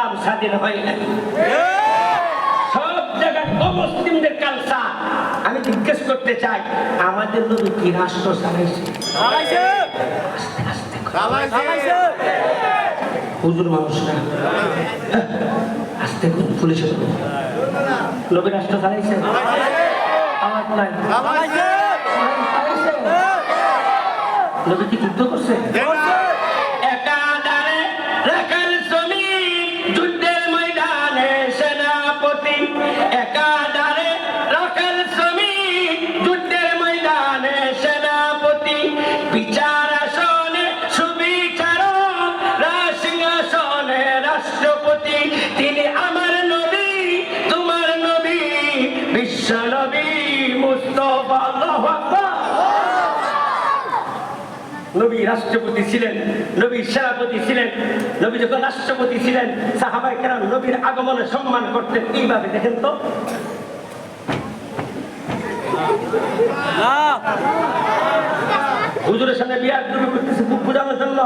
ইসলাম স্বাধীন হয় নাই। সব জায়গায় অমুসলিমদের কালচার। আমি জিজ্ঞেস করতে চাই আমাদের নবী কি রাষ্ট্র চালাইছে? কর। হুজুর মানুষরা আস্তে করুন পুলিশে নবী রাষ্ট্র চালাইছে? আমার নাই। নবী কি যুদ্ধ করছে। নবী রাষ্ট্রপতি ছিলেন, নবী সেনাপতি ছিলেন, নবী যখন রাষ্ট্রপতি ছিলেন সাহাবাই কেরাম নবীর আগমনে সম্মান করতেন, এইভাবে দেখেন তো। হুজুরের সামনে বিয়ার দুর্গ করতেছে জন্য।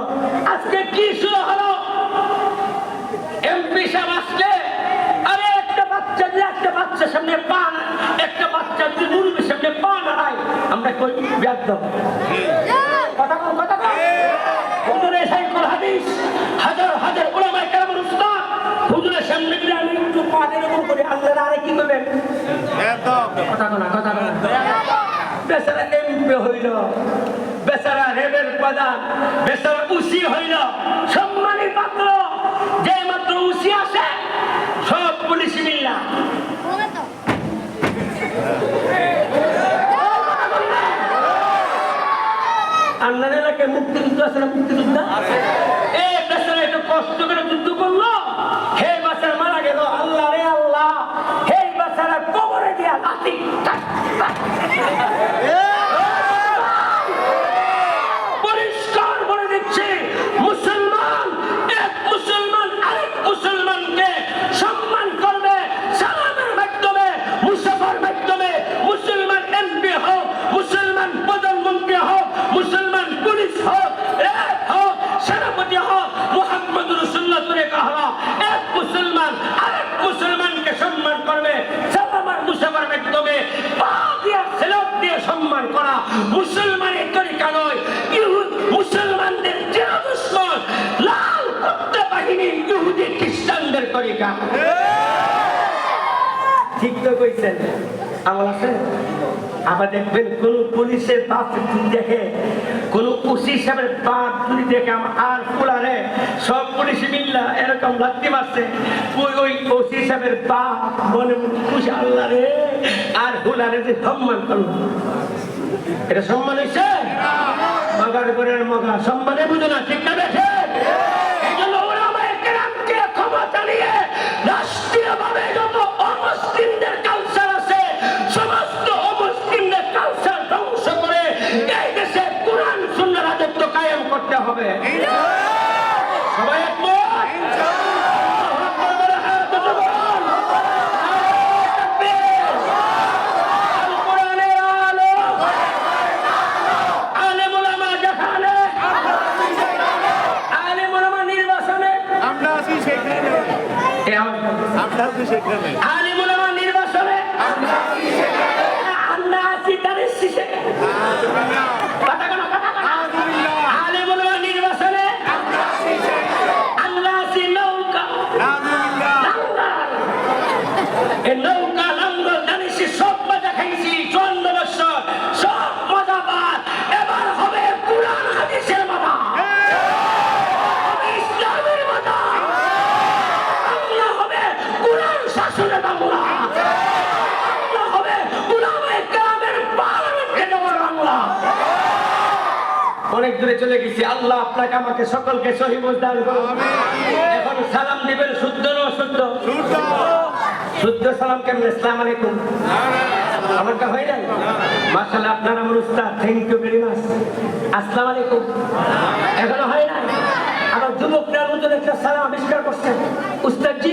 আজকে কি শুরু হলো? এমপি সাহেব আসলে, আরে একটা বাচ্চা যদি একটা বাচ্চার সামনে পান, একটা বাচ্চা সামনে পা নাড়ায় আমরা কই ব্যাধ কথা কও, কথা। হুজুরের সাইকুল হাদিস, হাজার হাজার ওলামায়ে কেরামের উস্তাদ, হুজুরের সামনে যদি আমি একটু করি, আল্লাহর আরে কি করবেন? কথা কও কথা কও না। বেচারা হইল বেচারা রেবের প্রধান বেচারা উসি হইল সম্মানী পাত্র যে মাত্র উসি আসে সব পুলিশ মিল্লা আপনার এলাকায় মুক্তিযুদ্ধ আছে না মুক্তিযুদ্ধ? এ বেচারা একটু কষ্ট করে যুদ্ধ করল। হে বাচ্চারা মারা গেল। আল্লাহ রে আল্লাহ। হে বাচ্চারা কবরে দিয়া খ্রিস্টানদের ঠিক তো কইছেন। আমল আছে? আবার দেখবেন কোন পুলিশের বাপ যদি দেখে কোন ওসি সাহেবের বাপ যদি দেখে আর ফুলারে সব পুলিশ মিল্লা এরকম লাত্তি মারছে ওই ওই ওসি সাহেবের বাপ মনে খুশি আল্লাহ রে আর ফুলারে যে সম্মান করল এটা সম্মান হয়েছে মগার ঘরের মগা। সম্মানে বুঝো না ঠিক না দেখে যত অমুসলিমদের কালচার আছে সমস্ত অমুসলিমদের কালচার ধ্বংস করে এই দেশে কোরআন সুন্দর রাজত্ব কায়েম করতে হবে। সবাই আমরা আছি অনেক দূরে চলে গেছি। আল্লাহ আপনাকে আমাকে সকলকে সহি দান করুন। এখন সালাম দিবেন শুদ্ধ না অশুদ্ধ? শুদ্ধ। সালাম কেমন? ইসলাম আলাইকুম। আমার কা হয় না মাশাআল্লাহ আপনার আমার উস্তাদ। থ্যাংক ইউ ভেরি মাচ আসসালামু আলাইকুম। এখনও হয় না আমার যুবকরা নতুন একটা সালাম আবিষ্কার করছেন। উস্তাদ জি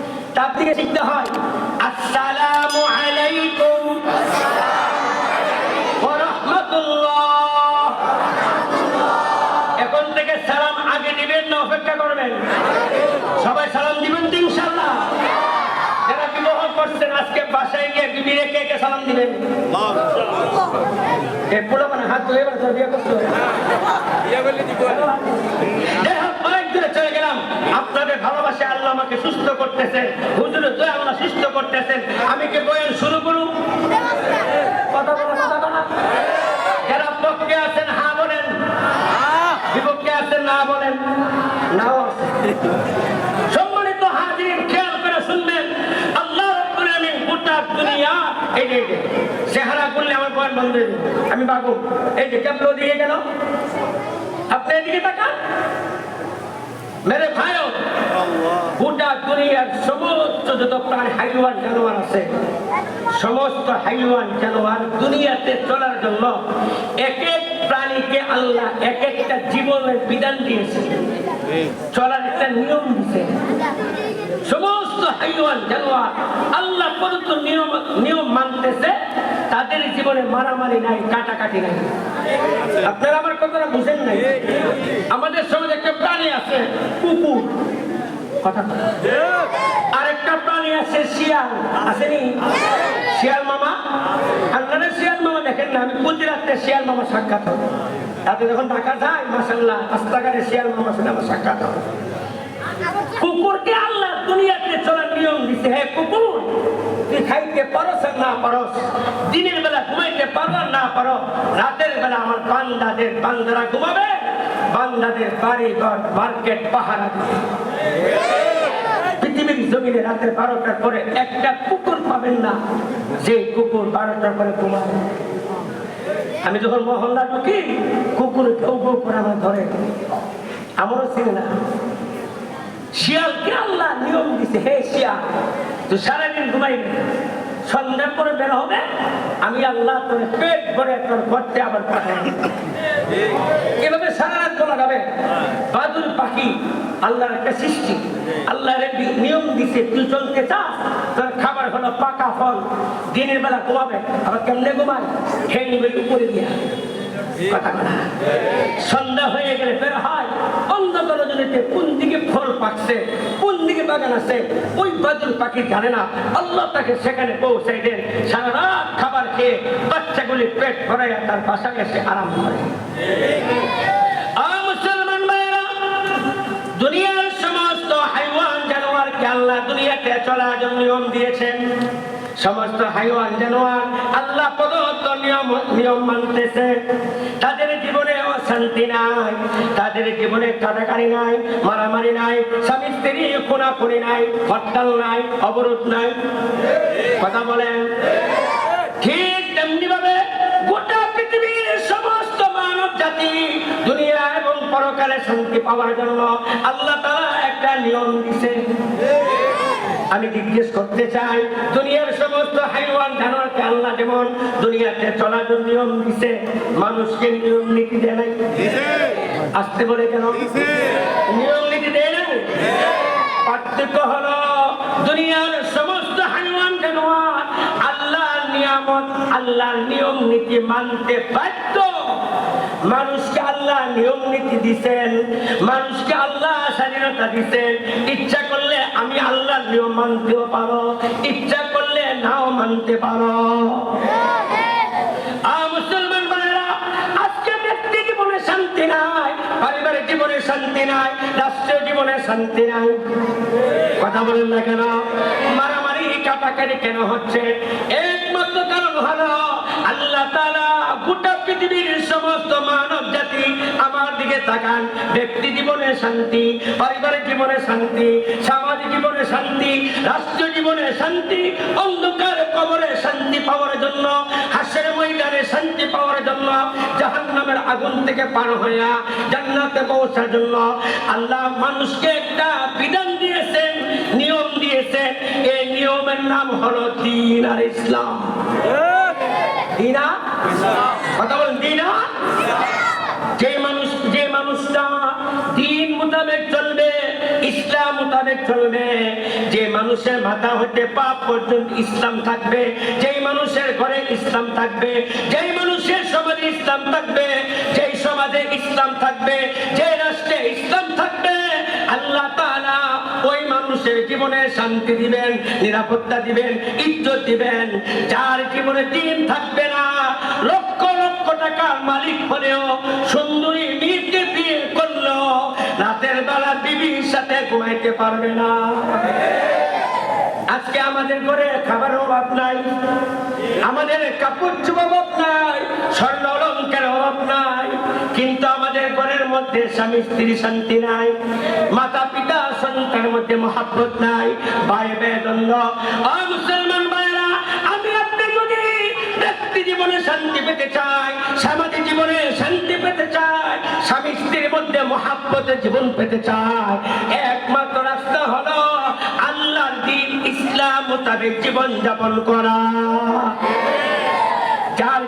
তাপটিকে শিখতে হয়। আসসালামু আলাইকুম। এখন থেকে সালাম আগে দিবেন না অপেক্ষা করবেন। সবাই সালাম দিবেন তো ইনশাল্লাহ যারা বিবাহ করছেন আজকে বাসায় গিয়ে বিবি রেখে একে সালাম দিবেন? পুরো মানে হাত ধুয়ে এবার তোর বিয়ে অনেক দূরে চলে গেলাম। আপনাদের ভালোবাসে, আল্লাহ আমাকে সুস্থ করতেছেন। হুজুরের দয়া আল্লাহ সুস্থ করতেছেন। আমি কি বয়ান শুরু করুন কথা কথা যারা পক্ষে আছেন, হা বলেন। বিপক্ষে আছেন, না বলেন। সম্মানিত হাজির, খেয়াল করে শুনবেন। আল্লাহ গোটা দুনিয়া এই যে চেহারা করলে আমার বয়ান বন্ধ হয়ে আমি বাবু এই যে কেমন দিকে গেল। আপনি এদিকে দুনিয়ার সমস্ত যত প্রাণ হাইওয়ান জানোয়ার আছে, সমস্ত হাইওয়ান জানোয়ার দুনিয়াতে চলার জন্য এক এক প্রাণীকে আল্লাহ এক একটা জীবনের বিধান দিয়েছে। চলার একটা নিয়ম দিয়েছে। সমস্ত হাইওয়ান জানোয়ার আল্লাহ পর্যন্ত নিয়ম নিয়ম মানতেছে, তাদের জীবনে মারামারি নাই, কাটাকাটি নাই। আপনারা আমার কথাটা বুঝেন নাই? আমাদের সমাজে একটা প্রাণী আছে, কুকুর। কথা। আরেকটা প্রাণী আছে শিয়াল। আসেনি? শিয়াল মামা? আপনারা শিয়াল মামা দেখেন না, আমি গুজরাটে শিয়াল মামা সাক্ষাৎ হয় তাতে যখন ঢাকা যায় মাসাল্লাহ রাস্তাঘাটে শিয়াল মামার সাথে আমার সাক্ষাৎ হয় কুকুরকে আল্লাহ দুনিয়াতে চলার নিয়ম দিছে, হে কুকুর, তুই খাইতে পারস না পারস? দিনের বেলা ঘুমাইতে পারো না পারো? রাতের বেলা আমার বান্দাদের বান্দারা ঘুমাবে। বান্দাদের বাড়ি ঘর মার্কেট দিবে পৃথিবীর জমিনে পরে একটা কুকুর পাবেন না। আমি করে না। নিয়ম হে শিয়াল সারাদিন বের হবে, আমি আল্লাহ তোর পেট ভরে তোর ঘরতে আবার পাঠাই। এভাবে সারা বলা যাবে বাদুর পাখি আল্লাহর একটা সৃষ্টি। আল্লাহর নিয়ম দিছে তুই চলতে চাস তোর খাবার হলো পাকা ফল। দিনের বেলা ঘুমাবে আবার কেমনে ঘুমায়? খেয়ে নিবে উপরে দিয়া। সন্ধ্যা হয়ে গেলে বের হয় অন্ধকার জনিতে কোন দিকে ফল পাকছে কোন দিকে বাগান আছে ওই বাদুর পাখি জানে না। আল্লাহ তাকে সেখানে পৌঁছাই দেন। সারা রাত খাবার খেয়ে বাচ্চাগুলি পেট ভরাইয়া তার বাসায় এসে আরাম করে। আল্লাহ দুনিয়াতে চলার জন্য নিয়ম দিয়েছেন। সমস্ত হাইওয়ান জানোয়ার আল্লাহ প্রদত্ত নিয়ম নিয়ম মানতেছে। তাদের জীবনে অশান্তি নাই, তাদের জীবনে কাটাকারি নাই, মারামারি নাই, স্বামী স্ত্রী খুনাখুনি নাই, হরতাল নাই, অবরোধ নাই। কথা বলেন। ঠিক তেমনি ভাবে গোটা পৃথিবীর সমস্ত মানব জাতি দুনিয়া এবং পরকালে শান্তি পাওয়ার জন্য আল্লাহ তারা একটা নিয়ম দিছে আমি জিজ্ঞেস করতে চাই দুনিয়ার সমস্ত হাইওয়ান জানোয়ারকে আল্লাহ যেমন দুনিয়াতে চলার নিয়ম দিছে মানুষকে নিয়ম নীতি দেয় নাই। আসতে পারে কেন? নিয়ম নীতি দেয় নাই? পার্থক্য হলো দুনিয়ার সমস্ত হাইওয়ান জানোয়ার আল্লাহর নিয়ামত আল্লাহর নিয়ম নীতি মানতে বাধ্য মানুষকে আল্লাহ নিয়ম নীতি দিছেন, মানুষকে আল্লাহ স্বাধীনতা দিছেন। ইচ্ছা করলে আমি আল্লাহর নিয়ম মানতেও পারো, ইচ্ছা করলে নাও মানতে পারো। আজকে জীবনে শান্তি নাই জীবনে শান্তি নাই, রাষ্ট্রীয় জীবনে শান্তি নাই। কথা বলেন না কেন? মারামারি, কাটাকাটি কেন হচ্ছে? একমাত্র কারণ হলো আল্লাহ তাআলা গোটা পৃথিবীর সমস্ত মানব জাতি আমার দিকে তাকান। ব্যক্তি জীবনে শান্তি, পারিবারিক জীবনে শান্তি, সামাজিক জীবনে শান্তি রাষ্ট্র জীবনে শান্তি, অন্ধকার কবরে শান্তি পাওয়ার জন্য, হাসের ময়দানে শান্তি পাওয়ার জন্য, জাহান্নামের আগুন থেকে পার হইয়া জান্নাতে পৌঁছার জন্য আল্লাহ মানুষকে একটা বিধান দিয়েছেন, নিয়ম দিয়েছেন। এই নিয়মের নাম হলো দিন আর ইসলাম। দিনা কথা বলেন দিনা যে মানুষ যে মানুষটা দিন মোতাবেক চলবে, ইসলাম মোতাবেক চলবে, যে মানুষের মাথা হতে পাপ পর্যন্ত ইসলাম থাকবে, যেই মানুষের ঘরে ইসলাম থাকবে, যেই মানুষের সমাজে ইসলাম থাকবে, যেই সমাজে ইসলাম থাকবে যে রাষ্ট্রে ইসলাম থাকবে আল্লাহ তাআলা ওই মানুষের জীবনে শান্তি দিবেন, নিরাপত্তা দিবেন, ইজ্জত দিবেন। যার জীবনে দিন থাকবে না, লক্ষ লক্ষ টাকার মালিক হলেও সুন্দরী মেয়েকে বিয়ে করল, রাতের বেলা বিবির সাথে ঘুমাইতে পারবে না। আজকে আমাদের ঘরে খাবার অভাব নাই, আমাদের কাপড় চুপ অভাব নাই, স্বর্ণ অলঙ্কার অভাব নাই, কিন্তু আমাদের ঘরের মধ্যে স্বামী, স্ত্রী শান্তি নাই, মাতা পিতা সন্তানের মধ্যে মহাব্বত নাই, ভাই বেদন্দ মুসলমান ভাইরা আমি আপনি যদি ব্যক্তি জীবনে শান্তি পেতে চাই, সামাজিক জীবনে শান্তি পেতে চাই, স্বামী, স্ত্রীর মধ্যে মহাব্বতের জীবন পেতে চাই, একমাত্র রাস্তা হলো আল্লাহর দিন ইসলাম মোতাবেক জীবন যাপন করা। যার